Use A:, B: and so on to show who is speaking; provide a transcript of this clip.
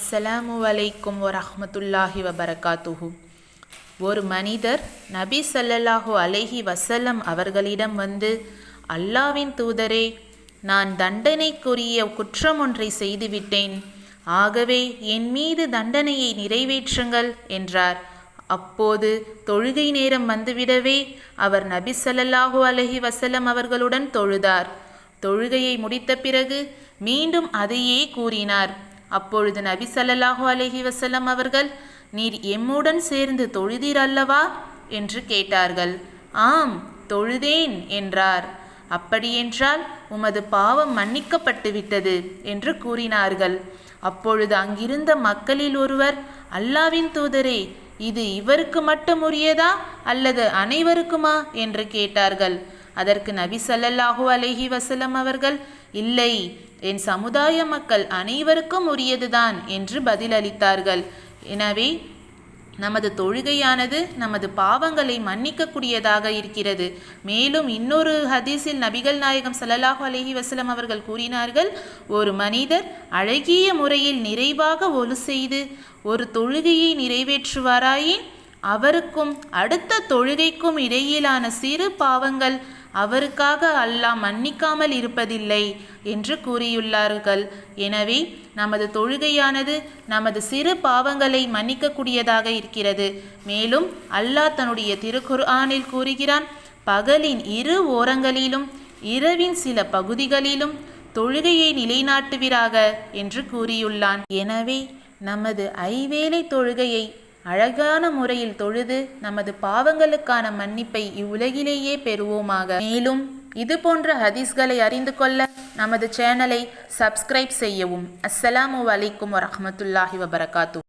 A: அஸ்ஸலாமு அலைக்கும் வரஹ்மத்துல்லாஹி வபரகாத்துஹு. ஒரு மனிதர் நபி சல்லல்லாஹு அலைஹி வசல்லம் அவர்களிடம் வந்து அல்லாவின் தூதரே நான் தண்டனைக்குரிய குற்றம் ஒன்றை செய்துவிட்டேன். ஆகவே என் மீது தண்டனையை நிறைவேற்றுங்கள் என்றார். அப்போது தொழுகை நேரம் வந்துவிடவே அவர் நபி சல்லல்லாஹு அலஹி வசல்லம் அவர்களுடன் தொழுதார். தொழுகையை முடித்த பிறகு மீண்டும் அதையே கூறினார். அப்பொழுது நபி ஸல்லல்லாஹு அலஹி வசலம் அவர்கள் நீர் எம்முடன் சேர்ந்து தொழுதீர் அல்லவா? என்று கேட்டார்கள். ஆம் தொழுதேன் என்றார். அப்படியென்றால் உமது பாவம் மன்னிக்கப்பட்டு விட்டது என்று கூறினார்கள். அப்பொழுது அங்கிருந்த மக்களில் ஒருவர் அல்லாவின் தூதரே இது இவருக்கு மட்டும் உரியதா அல்லது அனைவருக்குமா? என்று கேட்டார்கள். அதற்கு நபி ஸல்லல்லாஹு அலஹி வசலம் அவர்கள் இல்லை என் சமுதாய மக்கள் அனைவருக்கும் உரியதுதான் என்று பதிலளித்தார்கள். எனவே நமது தொழுகையானது நமது பாவங்களை மன்னிக்கக்கூடியதாக இருக்கிறது. மேலும் இன்னொரு ஹதீஸில் நபிகள் நாயகம் ஸல்லல்லாஹு அலஹி வசலம் அவர்கள் கூறினார்கள் ஒரு மனிதர் அழகிய முறையில் நிறைவாக ஒலு செய்து ஒரு தொழுகையை நிறைவேற்றுவாராயின் அவருக்கும் அடுத்த தொழுகைக்கும் இடையிலான சிறு பாவங்கள் அவருக்காக அல்லாஹ் மன்னிக்காமல் இருப்பதில்லை என்று கூறியுள்ளார்கள். எனவே நமது தொழுகையானது நமது சிறு பாவங்களை மன்னிக்கக்கூடியதாக இருக்கிறது. மேலும் அல்லாஹ் தன்னுடைய திருக்குர்ஆனில் கூறுகிறான் பகலின் இரு ஓரங்களிலும் இரவின் சில பகுதிகளிலும் தொழுகையை நிலைநாட்டுவீராக என்று கூறியுள்ளான். எனவே நமது ஐவேளை தொழுகையை அழகான முறையில் தொழுது நமது பாவங்களுக்கான மன்னிப்பை இவ்வுலகிலேயே பெறுவோமாக. மேலும் இது போன்ற ஹதீஸ்களை அறிந்து கொள்ள நமது சேனலை சப்ஸ்கிரைப் செய்யவும். அஸ்ஸலாமு அலைக்கும் வரமத்துல்லாஹி வபரகாத்து